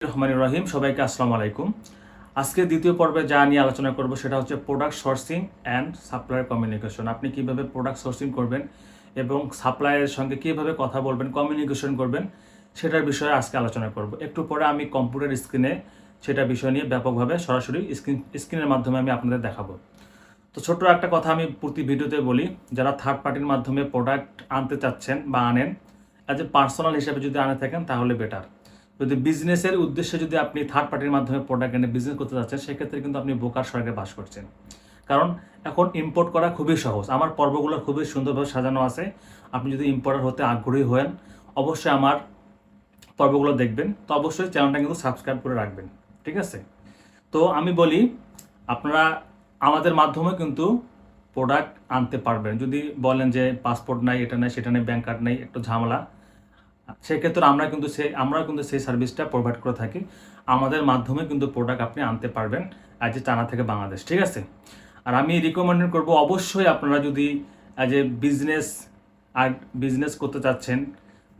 রহমান রহিম, সবাইকে আসসালামু আলাইকুম। আজকে দ্বিতীয় পর্বে যা নিয়ে আলোচনা করব সেটা হচ্ছে product sourcing and supplier communication আপনি কীভাবে প্রোডাক্ট সোর্সিং করবেন এবং সাপ্লায়ারের সঙ্গে কীভাবে কথা বলবেন কমিউনিকেশন করবেন, সেটার বিষয়ে আজকে আলোচনা করব। একটু পরে আমি কম্পিউটার স্ক্রিনে সেটা বিষয় নিয়ে ব্যাপকভাবে সরাসরি স্ক্রিন স্ক্রিনের মাধ্যমে আমি আপনাদের দেখাবো। তো ছোট্ট একটা কথা আমি প্রতি ভিডিওতে বলি, যারা থার্ড পার্টির মাধ্যমে প্রোডাক্ট আনতে চাচ্ছেন বা আনেন অ্যাজ এ পার্সোনাল হিসাবে যদি আনে থাকেন তাহলে বেটার যদি বিজনেসের উদ্দেশ্যে যদি আপনি থার্ড পার্টির মাধ্যমে প্রোডাক্ট এনে বিজনেস করতে যাচ্ছেন, সেক্ষেত্রে কিন্তু আপনি বোকার সরকারে বাস করছেন। কারণ এখন ইম্পোর্ট করা খুবই সহজ। আমার পর্বগুলো খুবই সুন্দরভাবে সাজানো আছে। আপনি যদি ইম্পোর্টার হতে আগ্রহী হন অবশ্যই আমার পর্বগুলো দেখবেন। তো অবশ্যই চ্যানেলটা কিন্তু সাবস্ক্রাইব করে রাখবেন। ঠিক আছে? তো আমি বলি, আপনারা আমাদের মাধ্যমে কিন্তু প্রোডাক্ট আনতে পারবেন। যদি বলেন যে পাসপোর্ট নাই, এটা নাই, সেটা নেই ব্যাংক কার্ড নেই, একটু ঝামেলা। সেক্ষেত্রে আমরা কিন্তু সে, আমরা কিন্তু সেই সার্ভিসটা প্রোভাইড করে থাকি। আমাদের মাধ্যমে কিন্তু প্রোডাক্ট আপনি আনতে পারবেন এ চানা থেকে বাংলাদেশ ঠিক আছে? আর আমি রিকমেন্ড করব অবশ্যই আপনারা যদি এ বিজনেস আর বিজনেস করতে চাচ্ছেন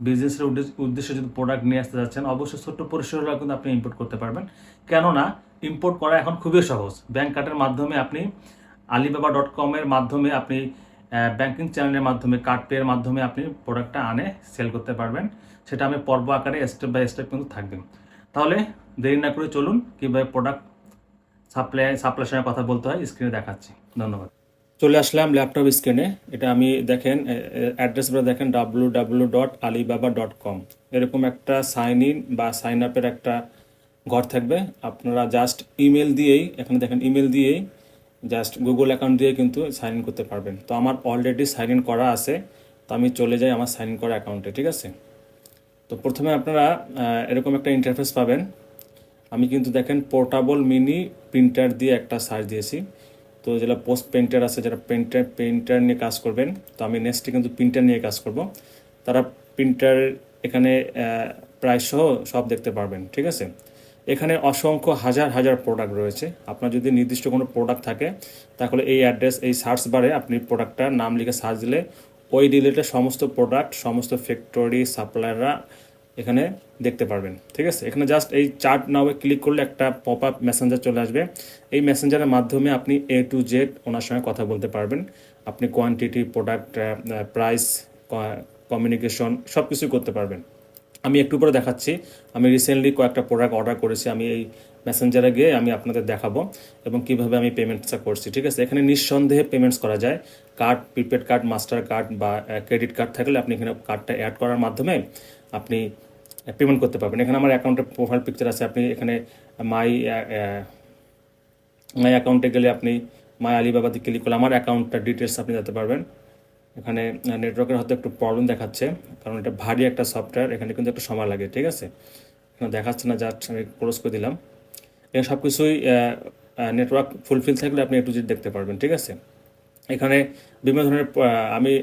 বিজনেসের উদ্দেশ্যে যদি প্রোডাক্ট নিয়ে আসতে চাচ্ছেন, অবশ্যই ছোট্ট পরিসর কিন্তু আপনি ইম্পোর্ট করতে পারবেন। কেননা ইম্পোর্ট করা এখন খুবই সহজ। ব্যাংক কার্ডের মাধ্যমে আপনি আলিবাবা ডট কমের মাধ্যমে আপনি ব্যাংকিং চ্যানেলের মাধ্যমে কার্ড পেয়ের মাধ্যমে আপনি প্রোডাক্টটা আনে সেল করতে পারবেন। সেটা আমি পর্ব আকারে স্টেপ বাই স্টেপ কিন্তু থাকবে। তাহলে দেরি না করে চলুন, কীভাবে প্রোডাক্ট সাপ্লাই সাপ্লাইয়ের সঙ্গে কথা বলতে হয় স্ক্রিনে দেখাচ্ছি। ধন্যবাদ। চলে আসলাম ল্যাপটপ স্ক্রিনে এটা আমি দেখেন অ্যাড্রেসটা দেখেন W W dot Alibaba dot com এরকম একটা সাইন ইন বা সাইন আপের একটা ঘর থাকবে। আপনারা জাস্ট ইমেল দিয়েই, এখানে দেখেন ইমেল দিয়েই জাস্ট গুগল অ্যাকাউন্ট দিয়ে কিন্তু সাইন ইন করতে পারবেন। তো আমার অলরেডি সাইন ইন করা আছে, তো আমি চলে যাই আমার সাইন ইন করা অ্যাকাউন্টে ঠিক আছে? তো প্রথমে আপনারা এরকম একটা ইন্টারফেস পাবেন। আমি কিন্তু দেখেন পোর্টাবল মিনি প্রিন্টার দিয়ে একটা সার্চ দিয়েছি। তো যেটা পোস্ট প্রিন্টার আছে, যারা প্রিন্টার প্রিন্টার নিয়ে কাজ করবেন, তো আমি নেক্সটে কিন্তু প্রিন্টার নিয়ে কাজ করব। তারা প্রিন্টার এখানে প্রায় সহ সব দেখতে পারবেন, ঠিক আছে? এখানে অসংখ্য হাজার হাজার প্রোডাক্ট রয়েছে। আপনার যদি নির্দিষ্ট কোনো প্রোডাক্ট থাকে, তাহলে এই অ্যাড্রেস এই সার্চ বারে আপনি প্রোডাক্টটার নাম লিখে সার্চ দিলে ওই রিলেটেড সমস্ত প্রোডাক্ট সমস্ত ফ্যাক্টরি সাপ্লায়াররা এখানে দেখতে পারবেন। ঠিক আছে? এখানে জাস্ট এই চার্ট নাওয়ে ক্লিক করলে একটা পপ আপ মেসেঞ্জার চলে আসবে। এই মেসেঞ্জারের মাধ্যমে আপনি এ টু জেড ওনার সঙ্গে কথা বলতে পারবেন। আপনি কোয়ান্টিটি প্রোডাক্ট প্রাইস কমিউনিকেশন সব কিছুই করতে পারবেন। আমি একটু পরে দেখাচ্ছি। আমি রিসেন্টলি কয়েকটা প্রোডাক্ট অর্ডার করেছি, আমি এই মেসেঞ্জারে গিয়ে আমি আপনাদের দেখাবো এবং কীভাবে আমি পেমেন্টসটা করছি, ঠিক আছে? এখানে নিঃসন্দেহে পেমেন্টস করা যায়। Card prepaid card master card বা ক্রেডিট কার্ড থাকলে আপনি এখানে কার্ডটা অ্যাড করার মাধ্যমে আপনি পেমেন্ট করতে পারবেন। এখানে আমার অ্যাকাউন্টের প্রোফাইল পিকচার আছে। আপনি এখানে মাই মাই অ্যাকাউন্টে গেলে আপনি মাই আলিবাবাতে ক্লিক করলে আমার অ্যাকাউন্টটা ডিটেলস আপনি যেতে পারবেন। এখানে নেটওয়ার্কের হয়তো একটু প্রবলেম দেখাচ্ছে, কারণ এটা ভারী একটা সফটওয়্যার এখানে কিন্তু একটু সময় লাগে, ঠিক আছে? এখানে দেখাচ্ছে না জাস্ট আমি ক্লোজ করে দিলাম। এখানে সব কিছুই নেটওয়ার্ক ফুলফিল থাকলে আপনি একটু জেড দেখতে পারবেন, ঠিক আছে? এখানে বিভিন্ন ধরনের আমি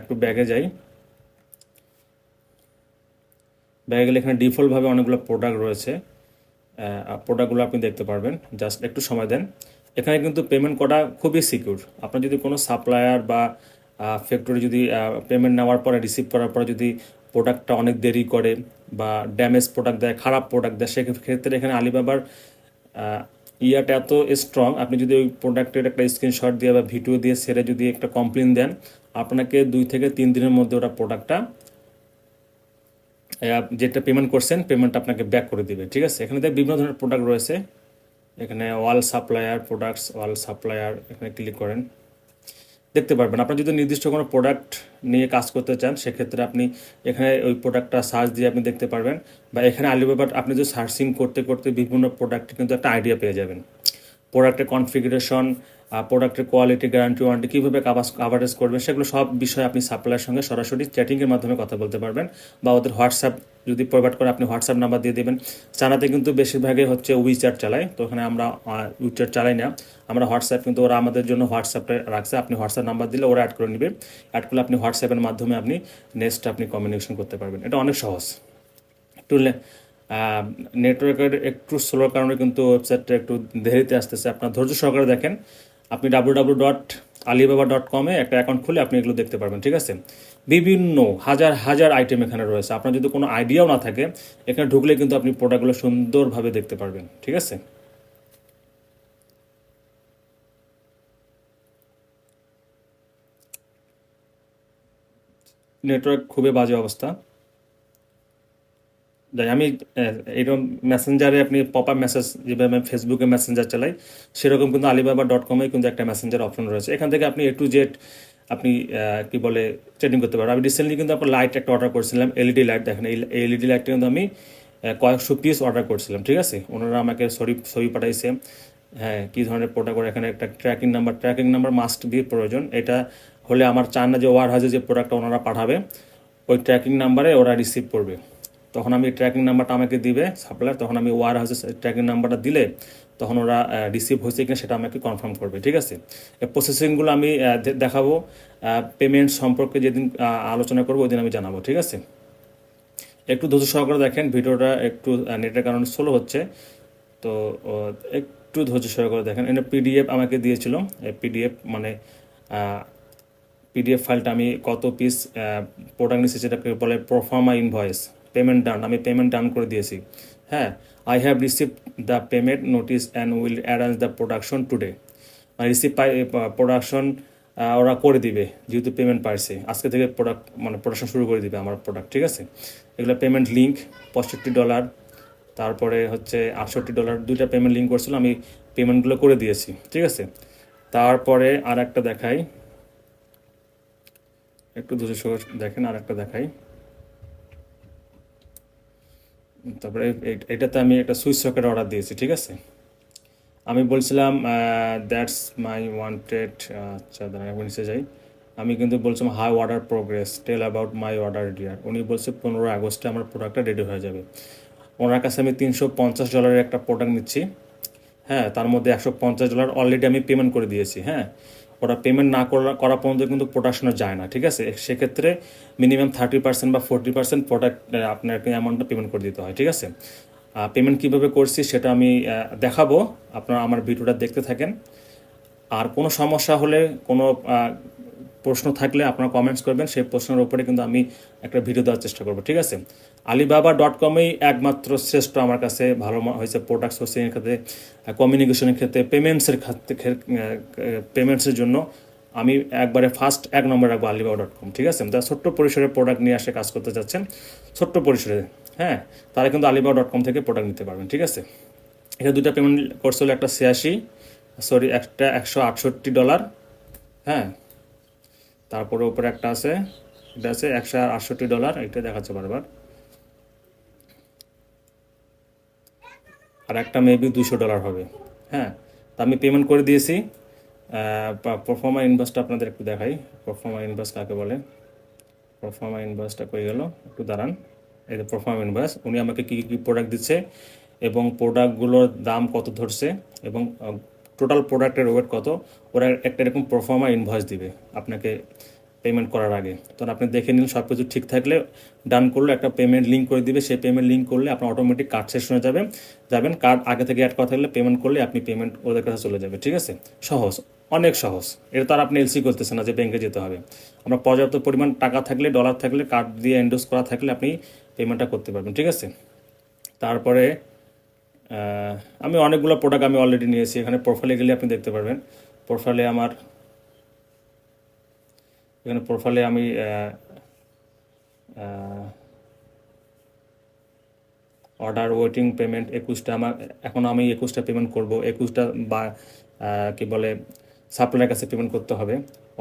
একটু ব্যাগে যাই। ব্যাগে গেলে এখানে ডিফল্টভাবে অনেকগুলো প্রোডাক্ট রয়েছে প্রোডাক্টগুলো আপনি দেখতে পারবেন। জাস্ট একটু সময় দেন। এখানে কিন্তু পেমেন্ট করা খুবই সিকিউর আপনার যদি কোনো সাপ্লায়ার বা ফ্যাক্টরি যদি পেমেন্ট নেওয়ার পরে রিসিভ করার পরে যদি প্রোডাক্টটা অনেক দেরি করে বা ড্যামেজ প্রোডাক্ট দেয়, খারাপ প্রোডাক্ট দেয়, সেক্ষেত্রে এখানে আলিবাবার ইয়াটা এত স্ট্রং আপনি যদি ওই প্রোডাক্টের একটা স্ক্রিনশট দিয়ে বা ভিডিও দিয়ে সেরে যদি একটা কমপ্লেন দেন, আপনাকে দুই থেকে তিন দিনের মধ্যে ওটা প্রোডাক্টটা যেটা পেমেন্ট করছেন পেমেন্ট আপনাকে ব্যাক করে দিবে, ঠিক আছে? এখানে দেখ বিভিন্ন ধরনের প্রোডাক্ট রয়েছে। এখানে wall supplier products wall supplier এখানে ক্লিক করেন। দেখতে পারবেন। আপনি যদি নির্দিষ্ট কোনো প্রোডাক্ট নিয়ে কাজ করতে চান, সেক্ষেত্রে আপনি এখানে ওই প্রোডাক্টটা সার্চ দিয়ে আপনি দেখতে পারবেন বা এখানে আলিবাবার আপনি যদি সার্চিং করতে করতে বিভিন্ন প্রোডাক্টে কিন্তু একটা আইডিয়া পেয়ে যাবেন। প্রোডাক্টের কনফিগারেশন প্রোডাক্টের কোয়ালিটি গ্যারান্টি ওয়ারেন্টি কীভাবে কাভারেজ করবেন, সেগুলো সব বিষয়ে আপনি সাপ্লাইয়ের সঙ্গে সরাসরি চ্যাটিংয়ের মাধ্যমে কথা বলতে পারবেন বা ওদের হোয়াটসঅ্যাপ যদি প্রোভাইড করে, আপনি হোয়াটসঅ্যাপ নাম্বার দিয়ে দেবেন। চানাতে কিন্তু বেশিরভাগই হচ্ছে উইচ্যাট চালায়, তো ওখানে আমরা উইচ্যাট চালাই না। আমরা হোয়াটসঅ্যাপ কিন্তু ওরা আমাদের জন্য হোয়াটসঅ্যাপটা রাখছে, আপনি হোয়াটসঅ্যাপ নাম্বার দিলে ওরা অ্যাড করে নেবে। অ্যাড করলে আপনি হোয়াটসঅ্যাপের মাধ্যমে আপনি নেক্সট আপনি কমিউনিকেশন করতে পারবেন। এটা অনেক সহজ। একটু নেটওয়ার্কের একটু স্লোর কারণে কিন্তু ওয়েবসাইটটা একটু দেরিতে আসতেছে। আপনার ধৈর্য সহকারে দেখেন আপনি W W dot Alibaba dot কমে একটা অ্যাকাউন্ট খুলে আপনি এগুলো দেখতে পারবেন, ঠিক আছে? বিভিন্ন হাজার হাজার আইটেম এখানে রয়েছে। আপনার যদি কোনো আইডিয়াও না থাকে, এখানে ঢুকলে কিন্তু আপনি প্রোডাক্টগুলো সুন্দরভাবে দেখতে পারবেন, ঠিক আছে? নেটওয়ার্ক খুবই বাজে অবস্থা। আমি এরকম মেসেঞ্জারে আপনি পপ আপ মেসেজ যেভাবে আমি ফেসবুকে মেসেঞ্জার চালাই, সেরকম কিন্তু আলিবাবা ডট কমে কিন্তু একটা মেসেঞ্জার অপশন রয়েছে। এখান থেকে আপনি এ টু জেড আপনি কি বলে ট্রেডিং করতে পারবেন। আমি রিসেন্টলি কিন্তু আপনার লাইট একটা অর্ডার করেছিলাম এলইডি লাইট দেখেন, এই এলইডি লাইটটা কিন্তু আমি কয়েকশো পিস অর্ডার করছিলাম, ঠিক আছে? ওনারা আমাকে ছবি ছবি পাঠাইছে হ্যাঁ কী ধরনের প্রোডাক্ট এখানে একটা tracking number tracking number must be প্রয়োজন। এটা হলে আমার চান না যে ওয়ার হাউসে যে প্রোডাক্টটা ওনারা পাঠাবে, ওই ট্র্যাকিং নাম্বারে ওরা রিসিভ করবে। তখন আমি ট্র্যাকিং নাম্বারটা আমাকে দিবে সাপ্লায়ার তখন আমি ওয়ার হাউসে ট্র্যাকিং নাম্বারটা দিলে তখন ওরা রিসিভ হয়েছে কিনা সেটা আমাকে কনফার্ম করবে, ঠিক আছে? প্রসেসিংগুলো আমি দেখাবো পেমেন্ট সম্পর্কে যেদিন আলোচনা করব ওই দিন আমি জানাব, ঠিক আছে? একটু ধৈর্য সহকারে দেখেন, ভিডিওটা একটু নেটের কারণে স্লো হচ্ছে। তো একটু ধৈর্য সহকারে দেখেন এটা পিডিএফ আমাকে দিয়েছিল পিডিএফ মানে পিডিএফ ফাইলটা আমি কত পিস প্রোডাক্ট নিচ্ছি সেটাকে বলে প্রফর্মা ইনভয়েস পেমেন্ট ডান আমি পেমেন্ট ডান করে দিয়েছি। হ্যাঁ I have receive the payment notice and will arrange the production today receive pi production ওরা করে দিবে, যেহেতু পেমেন্ট পাইছে। আজকে থেকে প্রোডাক্ট মানে প্রোডাকশন শুরু করে দিবে আমার প্রোডাক্ট ঠিক আছে? এগুলো পেমেন্ট লিঙ্ক পঁয়ষট্টি ডলার তারপরে হচ্ছে আটষট্টি ডলার দুইটা পেমেন্ট লিঙ্ক করছিল, আমি পেমেন্টগুলো করে দিয়েছি, ঠিক আছে? তারপরে আর একটা দেখাই। একটু দুশো দেখেন আর একটা দেখাই। তারপরে এটাতে আমি একটা সুইচ সকেট অর্ডার দিয়েছি, ঠিক আছে? আমি বলছিলাম দ্যাটস মাই ওয়ান্টেড আচ্ছা দাঁড়ান, একবার নিচে যাই। আমি কিন্তু বলছিলাম hi order progress tell about my order dear উনি বলছে পনেরো আগস্টে আমার প্রোডাক্টটা রেডি হয়ে যাবে। ওনার কাছে আমি তিনশো পঞ্চাশ ডলারের একটা প্রোডাক্ট নিচ্ছি। হ্যাঁ তার মধ্যে একশো পঞ্চাশ ডলার অলরেডি আমি পেমেন্ট করে দিয়েছি হ্যাঁ? ওটা পেমেন্ট না করা পর্যন্ত কিন্তু প্রোডাকশনে যায় না, ঠিক আছে? সেক্ষেত্রে মিনিমাম থার্টি পার্সেন্ট বা ফোর্টি পার্সেন্ট প্রোডাক্ট আপনাকে অ্যামাউন্টটা পেমেন্ট করে দিতে হয়, ঠিক আছে? পেমেন্ট কীভাবে করছি সেটা আমি দেখাবো। আপনারা আমার ভিডিওটা দেখতে থাকেন। আর কোনো সমস্যা হলে কোনো প্রশ্ন থাকলে আপনারা কমেন্টস করবেন, সেই প্রশ্নের উপরে কিন্তু আমি একটা ভিডিও দেওয়ার চেষ্টা করব, ঠিক আছে? আলিবাবা ডট কমেই একমাত্র শ্রেষ্ঠ আমার কাছে ভালো হয়েছে প্রোডাক্ট সোর্সিংয়ের ক্ষেত্রে কমিউনিকেশনের ক্ষেত্রে পেমেন্টসের ক্ষেত্রে পেমেন্টসের জন্য আমি একবারে ফার্স্ট এক নম্বর রাখব আলিবাবা ডট কম ঠিক আছে? যারা ছোট্ট পরিসরে প্রোডাক্ট নিয়ে আসে, কাজ করতে যাচ্ছেন, ছোট্ট পরিসরে হ্যাঁ? তারা কিন্তু আলিবাবা ডট কম থেকে প্রোডাক্ট নিতে পারবেন, ঠিক আছে? এটা দুটা পেমেন্ট করছে হলো একটা ছিয়াশি সরি একটা একশো আটষট্টি ডলার হ্যাঁ? তারপরে উপরে একটা আছে, এটা আছে একশো আটষট্টি ডলার, এটা দেখাচ্ছে বারবার। আর একটা মেবি দুশো ডলার হবে। হ্যাঁ তা আমি পেমেন্ট করে দিয়েছি। পারফর্মার ইনভেস্টটা আপনাদের একটু দেখাই। পারফর্মার ইনভেস্ট কাকে বলে? পারফর্মার ইনভেস্টটা করে গেল? একটু দাঁড়ান। এই যে পারফর্মা ইনভেস্ট উনি আমাকে কী কী প্রোডাক্ট দিচ্ছে এবং প্রোডাক্টগুলোর দাম কত ধরছে এবং টোটাল প্রোডাক্টের ওয়েট কত? ওরা একটা এরকম পারফর্মা ইনভয়েস দিবে আপনাকে পেমেন্ট করার আগে। তখন আপনি দেখে নিন সব কিছু ঠিক থাকলে ডান করলে একটা পেমেন্ট লিঙ্ক করে দিবে। সেই পেমেন্ট লিঙ্ক করলে আপনার অটোমেটিক কার্ড শেষ হয়ে যাবে। যাবেন কার্ড আগে থেকে অ্যাড করা থাকলে পেমেন্ট করলে আপনি পেমেন্ট ওদের কাছে চলে যাবে, ঠিক আছে? সহজ, অনেক সহজ। এটা তো আর আপনি এলসি করতেছেন না যে ব্যাংকে যেতে হবে। আমরা পর্যাপ্ত পরিমাণ টাকা থাকলে ডলার থাকলে কার্ড দিয়ে এন্ডোজ করা থাকলে আপনি পেমেন্টটা করতে পারবেন, ঠিক আছে? তারপরে আমি অনেকগুলো প্রোডাক্ট আমি অলরেডি নিয়েছি। এখানে প্রোফাইলে গেলে আপনি দেখতে পারবেন। প্রোফাইলে আমার, এখানে প্রোফাইলে আমি অর্ডার ওয়েটিং পেমেন্ট একুশটা আমার, এখন আমি একুশটা পেমেন্ট করব। একুশটা বা কি বলে সাপ্লাইয়ের কাছে পেমেন্ট করতে হবে।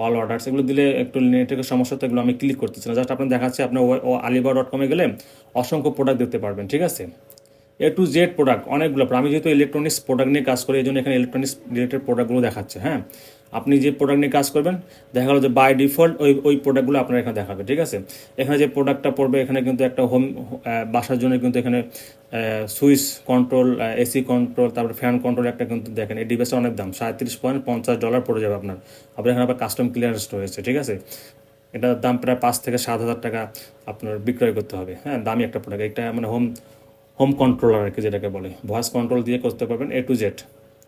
অল অর্ডারস এগুলো দিলে একটু নেটওয়ার্কের সমস্যা তো এগুলো আমি ক্লিক করতেছি না। জাস্ট আপনার দেখাচ্ছে আপনার আলিবা ডট কমে গেলে অসংখ্য প্রোডাক্ট দেখতে পারবেন, ঠিক আছে? এ টু জেড প্রোডাক্ট অনেকগুলো আমি যেহেতু ইলেকট্রনিক্স প্রোডাক্ট নিয়ে কাজ করি এই জন্য এখানে ইলেকট্রনিক্স রিলেটেড প্রোডাক্টগুলো দেখাচ্ছে হ্যাঁ? আপনি যে প্রোডাক্ট নিয়ে কাজ করবেন, দেখা গেলো যে বাই ডিফল্ট ওই ওই প্রোডাক্টগুলো আপনার এখানে দেখাবে, ঠিক আছে? এখানে যে প্রোডাক্টটা পড়বে, এখানে কিন্তু একটা হোম বাসার জন্য কিন্তু এখানে সুইচ কন্ট্রোল এসি কন্ট্রোল তারপরে ফ্যান কন্ট্রোল একটা কিন্তু দেখেন, এই ডিভাইসের অনেক দাম, সাঁত্রিশ পয়েন্ট পঞ্চাশ ডলার পড়ে যাবে আপনার। আপনার এখানে আবার কাস্টম ক্লিয়ারেন্স রয়েছে, ঠিক আছে? এটার দাম প্রায় পাঁচ থেকে সাত হাজার টাকা আপনার বিক্রয় করতে হবে হ্যাঁ? দামি একটা প্রোডাক্ট এটা মানে হোম হোম কন্ট্রোলার আর কি যেটাকে বলে। ভয়েস কন্ট্রোল দিয়ে করতে পারবেন এ টু জেড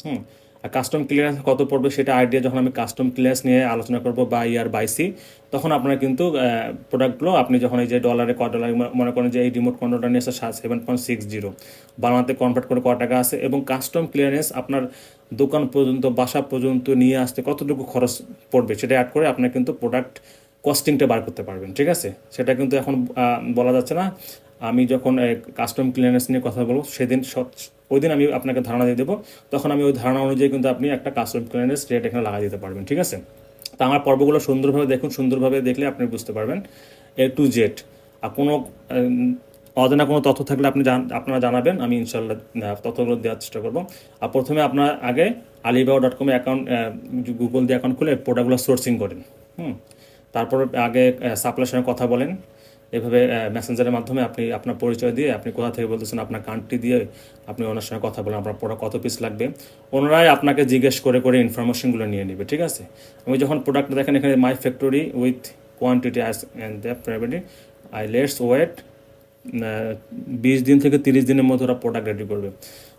হুম। আর কাস্টম ক্লিয়ারেন্স কত পড়বে সেটা আইডিয়া যখন আমি কাস্টম ক্লিয়ারেন্স নিয়ে আলোচনা করব বা ইয়ার বাইসি তখন আপনার কিন্তু প্রোডাক্টগুলো আপনি যখন এই যে ডলারে ক ডলার মনে করেন যে এই রিমোট কন্ট্রোলটা নিয়ে আসছে সেভেন পয়েন্ট সিক্স জিরো বাংলাতে কনভার্ট করে ক টাকা আছে এবং কাস্টম ক্লিয়ারেন্স আপনার দোকান পর্যন্ত, বাসা পর্যন্ত নিয়ে আসতে কতটুকু খরচ পড়বে সেটা অ্যাড করে আপনার কিন্তু প্রোডাক্ট কস্টিংটা বার করতে পারবেন, ঠিক আছে? সেটা কিন্তু এখন বলা যাচ্ছে না। আমি যখন কাস্টম ক্লিয়ারেন্স নিয়ে কথা বলব, সেদিন ওই দিন আমি আপনাকে ধারণা দিয়ে দেবো। তখন আমি ওই ধারণা অনুযায়ী কিন্তু আপনি একটা কাস্টম ক্লিয়ারেন্স রেট এখানে লাগাই দিতে পারবেন, ঠিক আছে? তা আমার পর্বগুলো সুন্দরভাবে দেখুন, সুন্দরভাবে দেখলে আপনি বুঝতে পারবেন। এ টু জেড, আর কোনো অজানা কোনো তথ্য থাকলে আপনি আপনারা জানাবেন, আমি ইনশাল্লাহ তথ্যগুলো দেওয়ার চেষ্টা করব। আর প্রথমে আপনার আগে আলিবাবা ডট কমে অ্যাকাউন্ট গুগল দিয়ে অ্যাকাউন্ট খুলে প্রোডাক্টগুলো সোর্সিং করেন, হুম? তারপর আগে সাপ্লাইয়ের সঙ্গে কথা বলেন। এভাবে মেসেঞ্জারের মাধ্যমে আপনি আপনার পরিচয় দিয়ে আপনি কোথা থেকে বলতেছেন, আপনার কান্ট্রি দিয়ে আপনি ওনার সঙ্গে কথা বলেন, আপনার প্রোডাক্ট কত পিস লাগবে। ওনারাই আপনাকে জিজ্ঞেস করে করে ইনফরমেশনগুলো নিয়ে নেবে, ঠিক আছে? আমি যখন প্রোডাক্ট দেখেন, এখানে my factory with quantity and privity I let's wait বিশ দিন থেকে তিরিশ দিনের মধ্যে ওরা প্রোডাক্ট রেডি করবে।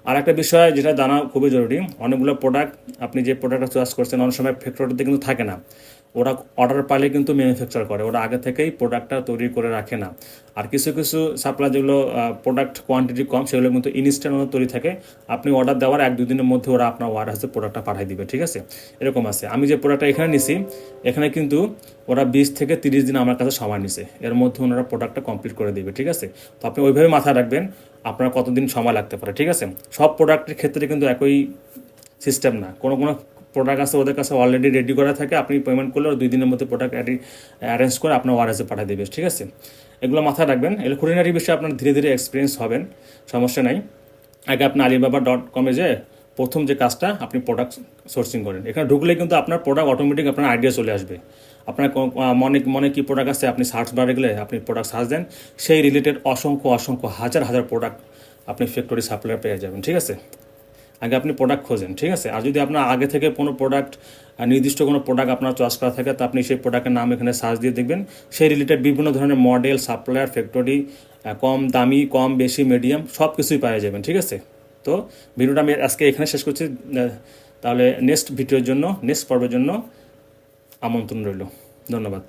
আর একটা বিষয় যেটা জানা খুবই জরুরি, অনেকগুলো প্রোডাক্ট আপনি যে প্রোডাক্টটা চয়েস করছেন, অনেক সময় ফ্যাক্টরিতে কিন্তু থাকে না। ওরা অর্ডার পাইলে কিন্তু ম্যানুফ্যাকচার করে। ওরা আগে থেকেই প্রোডাক্টটা তৈরি করে রাখে না। আর কিছু কিছু সাপ্লাই যেগুলো প্রোডাক্ট কোয়ান্টিটি কম, সেগুলো কিন্তু ইনস্ট্যান্ট তৈরি থাকে। আপনি অর্ডার দেওয়ার এক, দুই দিনের মধ্যে ওরা আপনার ওয়ার হাসে প্রোডাক্টটা পাঠিয়ে দিবে, ঠিক আছে? এরকম আছে। আমি যে প্রোডাক্টটা এখানে নিছি, এখানে কিন্তু ওরা বিশ থেকে তিরিশ দিন আমার কাছে সময় নিছে। এর মধ্যে ওনারা প্রোডাক্টটা কমপ্লিট করে দিবে, ঠিক আছে? তো আপনি ওইভাবে মাথায় রাখবেন, আপনার কতদিন সময় লাগতে পারে, ঠিক আছে? সব প্রোডাক্টের ক্ষেত্রে কিন্তু একই সিস্টেম না। কোনো কোনো প্রোডাক্ট আছে, ওদের কাছে অলরেডি রেডি করা থাকে, আপনি পেমেন্ট করলে দুই দিনের মধ্যে প্রোডাক্ট অ্যারেঞ্জ করে আপনার ওয়ারেজে পাঠিয়ে দেবে, ঠিক আছে? এগুলো মাথায় রাখবেন। এগুলো কুরিনারি বিষয়ে আপনার ধীরে ধীরে এক্সপিরিয়েন্স হবেন, সমস্যা নাই। আগে আপনি আলিবাবা ডট কমে যে প্রথম যে কাজটা, আপনি প্রোডাক্ট সোর্সিং করেন। এখানে ঢুকলে কিন্তু আপনার প্রোডাক্ট অটোমেটিক আপনার আইডিয়া চলে আসবে। আপনার মনে মনে কি প্রোডাক্ট আছে, আপনি সার্চ বারে গেলে আপনি প্রোডাক্ট সার্চ দেন, সেই রিলেটেড অসংখ্য অসংখ্য হাজার হাজার প্রোডাক্ট আপনি ফ্যাক্টরি সাপ্লাই পেয়ে যাবেন, ঠিক আছে? আগে আপনি প্রোডাক্ট খোঁজেন, ঠিক আছে? আর যদি আপনার আগে থেকে কোনো প্রোডাক্ট নির্দিষ্ট কোনো প্রোডাক্ট আপনার চয়েস করা থাকে, তা আপনি সেই প্রোডাক্টের নাম এখানে সার্চ দিয়ে দেখবেন। সেই রিলেটেড বিভিন্ন ধরনের মডেল সাপ্লায়ার ফ্যাক্টরি কম দামি, কম বেশি মিডিয়াম সব কিছুই পাওয়া যাবেন, ঠিক আছে? তো ভিডিওটা আমি আজকে এখানে শেষ করছি। তাহলে নেক্সট ভিডিওর জন্য নেক্সট পর্বের জন্য আমন্ত্রণ রইল। ধন্যবাদ।